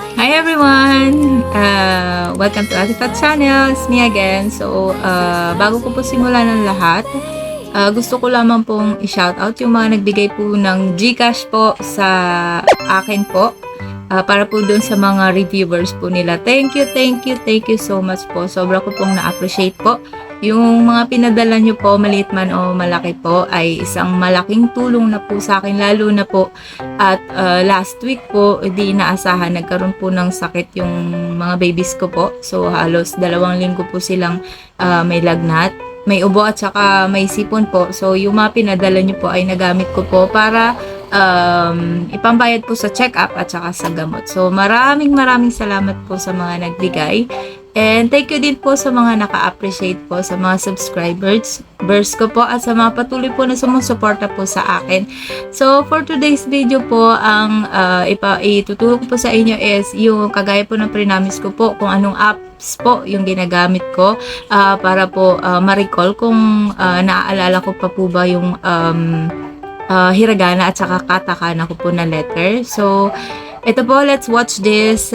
Hi everyone! Uh, welcome to Atifat Channel. It's me again. So, uh, bago ko po simulan ng lahat, uh, gusto ko lamang pong i-shoutout yung mga nagbigay po ng Gcash po sa akin po. uh, para po dun sa mga reviewers po nila. Thank you, thank you, thank you so much po. Sobra ko pong na-appreciate po. Yung mga pinadala nyo po, maliit man o malaki po, ay isang malaking tulong na po sa akin, lalo na po at uh, last week po, di inaasahan, nagkaroon po ng sakit yung mga babies ko po. So, halos dalawang linggo po silang uh, may lagnat. May ubo at saka may sipon po. So, yung mga pinadala nyo po ay nagamit ko po para um, ipambayad po sa check-up at saka sa gamot. So, maraming maraming salamat po sa mga nagbigay. And thank you din po sa mga naka-appreciate po sa mga subscribers verse ko po at sa mga patuloy po na sumusuporta po sa akin. So for today's video po, ang uh, ipa ituturo ko po sa inyo is yung kagaya po ng prinamis ko po kung anong apps po yung ginagamit ko uh, para po uh, ma-recall kung uh, naaalala ko pa po ba yung um, uh, hiragana at saka katakana ko po na letter. So ito po, let's watch this.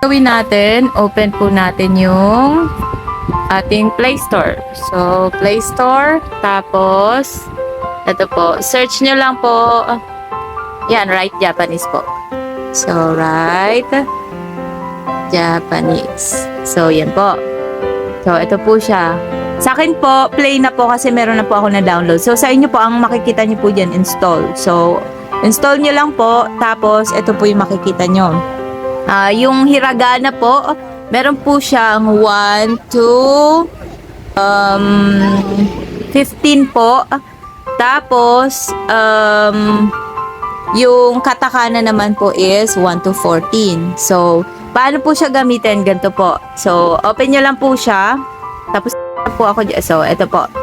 Gawin natin, open po natin yung ating Play Store. So, Play Store, tapos, ito po, search nyo lang po, yan, right Japanese po. So, right Japanese. So, yan po. So, ito po siya. Sa akin po, play na po kasi meron na po ako na download. So, sa inyo po, ang makikita nyo po dyan, install. So, install nyo lang po, tapos, ito po yung makikita nyo. Ah, yung hiragana po, meron po siyang 1, 2, um, 15 po. Tapos, um, yung katakana naman po is 1 to 14. So, paano po siya gamitin? Ganito po. So, open nyo lang po siya. Tapos, po ako dyan. So, ito po.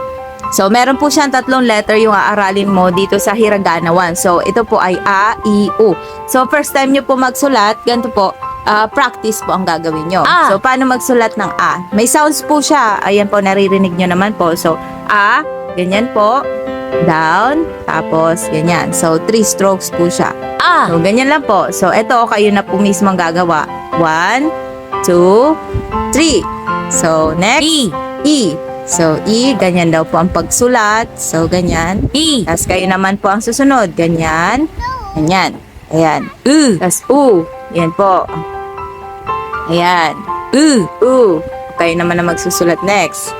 So, meron po siyang tatlong letter yung aaralin mo dito sa Hiragana 1. So, ito po ay A, I, U. So, first time nyo po magsulat, ganito po, ah, practice po ang gagawin nyo. A. So, paano magsulat ng A? May sounds po siya. Ayan po, naririnig nyo naman po. So, A, ganyan po, down, tapos ganyan. So, three strokes po siya. Ah, So, ganyan lang po. So, ito, kayo na po mismo ang gagawa. One, two, three. So, next, E, E. So, E, ganyan daw po ang pagsulat. So, ganyan. E, Tapos kayo naman po ang susunod. Ganyan. Ganyan. Ayan. U, Tapos U. Yan po. Ayan. U, U. Kayo naman na magsusulat next.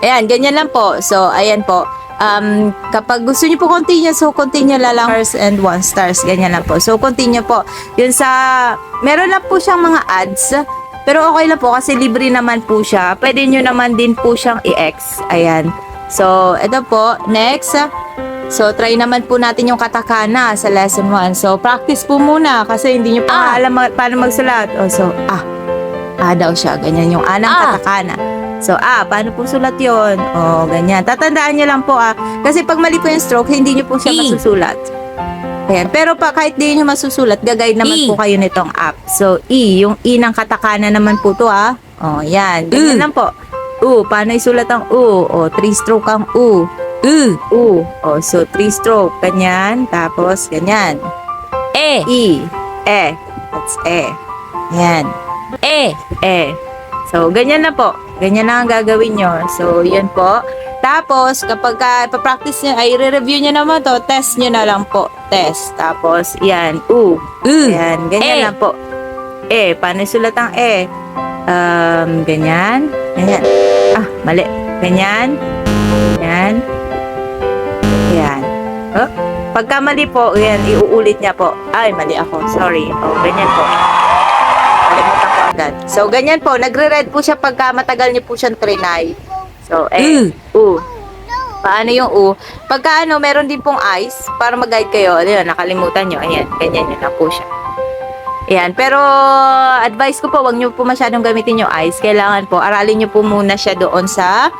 Ayan, ganyan lang po. So, ayan po. Um, kapag gusto niyo po continue, so continue la lang stars and one stars. Ganyan lang po. So, continue po. Yun sa, meron lang po siyang mga ads. Pero okay lang po kasi libre naman po siya. Pwede nyo naman din po siyang i-X. Ayan. So, ito po. Next. So, try naman po natin yung katakana sa lesson 1. So, practice po muna kasi hindi nyo pa Ah. alam ma- paano magsulat. Oh, so, ah. Ah daw siya. Ganyan yung anang Ah. katakana. So, ah, paano po sulat yon? Oh, ganyan. Tatandaan nyo lang po, ah. Kasi pag mali po yung stroke, hindi nyo po siya E. masusulat. Ayan. Pero pa, kahit di nyo masusulat, gagayad naman E. po kayo nitong app. So, E. Yung E ng katakana naman po to, ah. Oh, yan. Ganyan U. lang po. U. Paano isulat ang U? Oh, three stroke ang U. U, U. Oh, so, three stroke. Ganyan. Tapos, ganyan. E, E. E. That's E. Yan. E, Eh. So, ganyan na po. Ganyan na ang gagawin nyo. So, yun po. Tapos, kapag ka, ipapractice nyo, ay re-review nyo naman to, test nyo na lang po. Test. Tapos, yan. U. U, Yan. Ganyan Eh. lang po. Eh, paano sulat ang E? Um, ganyan. Ganyan. Ah, mali. Ganyan. Ganyan. Yan. Oh, pagka mali po, yan, iuulit niya po. Ay, mali ako. Sorry. Oh, ganyan po. Kalimutan ko agad. So, ganyan po. Nagre-red po siya pagka matagal niyo po siyang trinay. So, eh. U. Paano yung U? Pagka ano, meron din pong eyes para mag-guide kayo. Ano yun, nakalimutan nyo. Ayan, ganyan yun po siya. Ayan, pero advice ko po, wag nyo po masyadong gamitin yung eyes. Kailangan po, aralin nyo po muna siya doon sa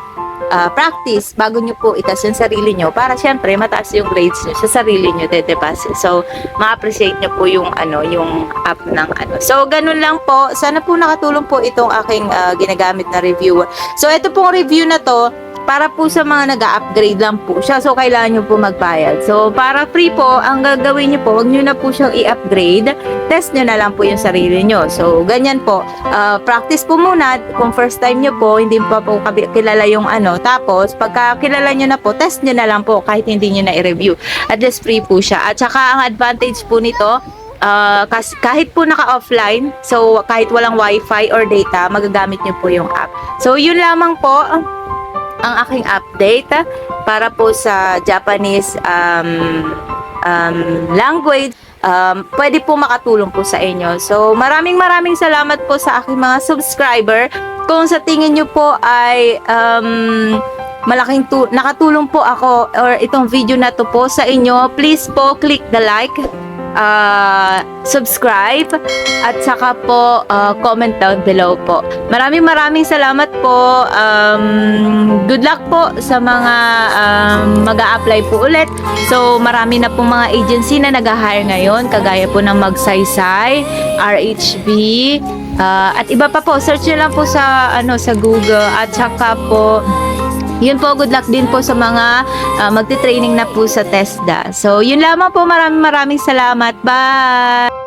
ah, practice bago nyo po itas yung sarili nyo para syempre mataas yung grades nyo sa sarili nyo dedepasin. So, ma-appreciate nyo po yung ano, yung app ng ano. So, ganun lang po. Sana po nakatulong po itong aking ah, ginagamit na reviewer. So, ito pong review na to, para po sa mga nag-upgrade lang po siya. So, kailangan nyo po magbayad. So, para free po, ang gagawin nyo po, wag nyo na po siyang i-upgrade. Test nyo na lang po yung sarili nyo. So, ganyan po. Ah, practice po muna. Kung first time nyo po, hindi pa po kilala yung ano. Tapos, pagka kilala nyo na po, test nyo na lang po kahit hindi nyo na i-review. At least free po siya. At saka, ang advantage po nito, Ah, kas- kahit po naka-offline, so kahit walang wifi or data, magagamit nyo po yung app. So, yun lamang po ang, aking update para po sa Japanese um, um, language. Um, pwede po makatulong po sa inyo. So, maraming maraming salamat po sa aking mga subscriber. Kung sa tingin nyo po ay um, malaking tu- nakatulong po ako or itong video na to po sa inyo, please po click the like, uh, subscribe, at saka po uh, comment down below po. Maraming maraming salamat po. Um, good luck po sa mga um, mag apply po ulit. So, marami na po mga agency na nag-hire ngayon, kagaya po ng Magsaysay, RHB, uh, at iba pa po. Search nyo lang po sa, ano, sa Google. At saka po, yun po, good luck din po sa mga uh, magti-training na po sa TESDA. So, yun lamang po. Maraming maraming salamat. Bye!